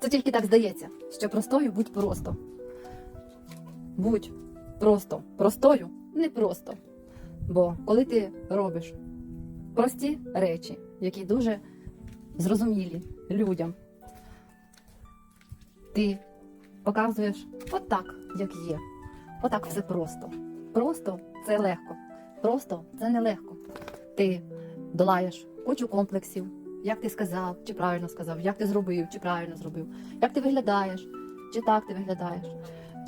Це тільки так здається, що простою будь просто. Будь просто простою не просто. Бо коли ти робиш прості речі, які дуже зрозумілі людям, ти показуєш отак, як є. Отак все просто. Просто це легко. Просто це нелегко. Ти долаєш кучу комплексів, як ти сказав, чи правильно сказав, як ти зробив, чи правильно зробив, як ти виглядаєш, чи так ти виглядаєш,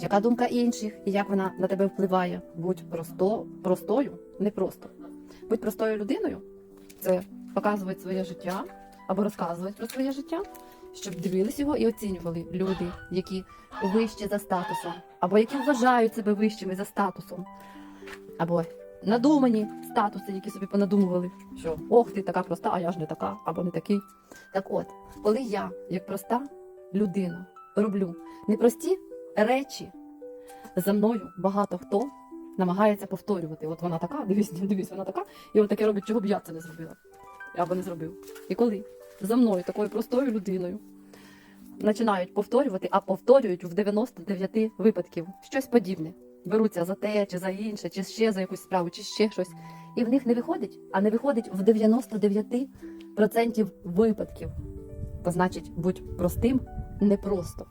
яка думка інших і як вона на тебе впливає. Будь просто, простою, не просто. Будь простою людиною це показувати своє життя або розказувати про своє життя, щоб дивились його і оцінювали люди, які вищі за статусом, або які вважають себе вищими за статусом, або надумані статуси, які собі понадумували, що ох, ти така проста, а я ж не така, або не такий. Так от, коли я, як проста людина, роблю непрості речі, за мною багато хто намагається повторювати. От вона така, дивись, дивись, вона така, і от таке робить, чого б я це не зробила. Або не зробив. І коли за мною, такою простою людиною, починають повторювати, а повторюють в 99 випадків щось подібне. Беруться за те, чи за інше, чи ще за якусь справу, чи ще щось. І в них не виходить, а не виходить в 99% випадків. То значить, будь простим непросто.